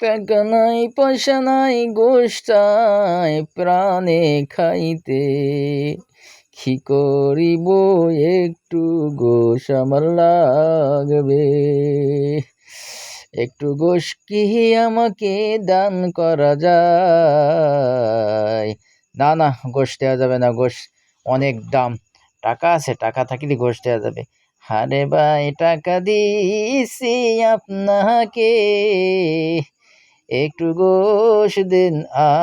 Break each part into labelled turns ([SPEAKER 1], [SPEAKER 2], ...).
[SPEAKER 1] টাকা নাই পয়সা নাই গোষ্ঠায় প্রাণে খাইতে। কি করিব একটু গোশ আমার লাগবে। একটু গোশ কি আমাকে দান করা যায়? না না, গোশ দেওয়া যাবে না, গোশ। অনেক দাম। টাকা আছে, টাকা থাকলে গোশ দেওয়া যাবে। আরে ভাই, টাকা দিছি আপনাকে। একটু গোশ দিন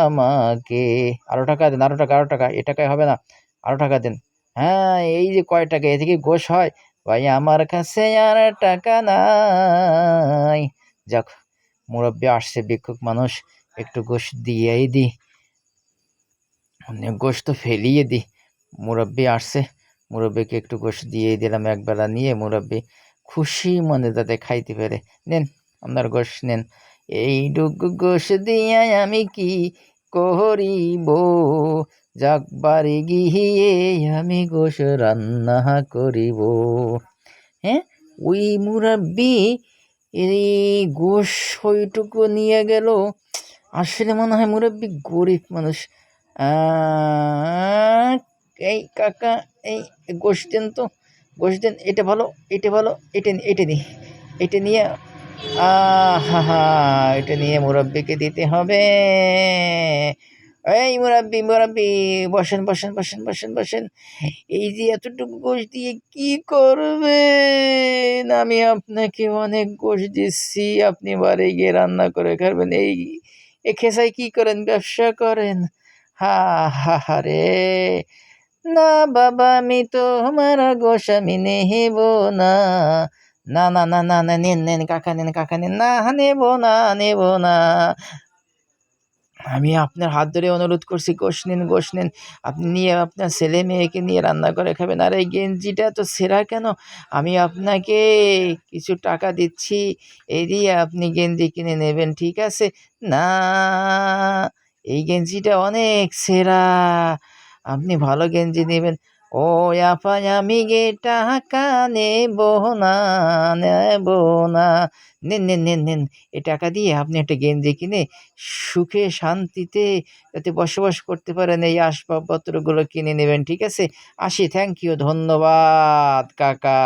[SPEAKER 1] আমাকে। আরও টাকা দিন, আরও টাকা আরও টাকা, এ টাকায় হবে না, আরও টাকা দিন। হ্যাঁ এই যে কয় টাকা, এ থেকে গোশ হয়? ভাই, আমার কাছে আর টাকা নাই। যাক, মুরব্বী আসছে, ভিক্ষুক মানুষ, একটু গোশ দিয়েই দি। অনেক গোশ তো ফেলিয়ে দি। মুরব্বী আসছে, মুরব্বীকে একটু গোশ দিয়েই দিলাম একবেলা নিয়ে। মুরব্বী খুশি মনে যাতে খাইতে পেরে। নেন। আপনার গোশ নেন। এইটুকু গোশ দিয়া আমি কি করিব? যাক বাড়ি গিয়ে আমি গোশ রান্না করিব। হ্যাঁ ওই মুরব্বী, এই গোশ ওইটুকু নিয়ে গেল। আসলে মনে হয় মুরব্বী গরিব মানুষ। এই কাকা, এই গোশ দেন তো। গোশ দেন, এটা ভালো এটা ভালো, এটা এটা নি, এটা নিয়ে এটা নিয়ে মুরব্বিকে দিতে হবে। এই মুরব্বি মুরব্বি, বসেন বসেন বসেন বসেন বসেন। এই যে এতটুকু গোশ দিয়ে কি করবেন? আমি আপনাকে অনেক গোশ দিচ্ছি, আপনি বাড়ি গিয়ে রান্না করে খাবেন। এই, এ খেসাই কি করেন? ব্যবসা করেন? হা হা হা, রে। না, বাবা, আমি তো আমার গোশ আমি নেব না। না না না না না নেন নেন কাকা নেন কাকা নেন না নেব না নেব না আমি আপনার হাত ধরে অনুরোধ করছি, গোশ নিন গোশ নিন। আপনি নিয়ে আপনার ছেলে মেয়েকে নিয়ে রান্না করে খাবেন। আর এই গেঞ্জিটা তো সেরা কেন? আমি আপনাকে কিছু টাকা দিচ্ছি, এই দিয়ে আপনি গেঞ্জি কিনে নেবেন, ঠিক আছে? না, এই গেঞ্জিটা অনেক সেরা। আপনি ভালো গেঞ্জি নেবেন। ও আপা আমি গে টাকা নেব না নেব না। নেন নেন নেন নেন এ টাকা দিয়ে আপনি একটা গেঞ্জি কিনে সুখে শান্তিতে যাতে বসবাস করতে পারেন। এই আসবাবপত্রগুলো কিনে নেবেন, ঠিক আছে? আসি থ্যাংক ইউ ধন্যবাদ, কাকা।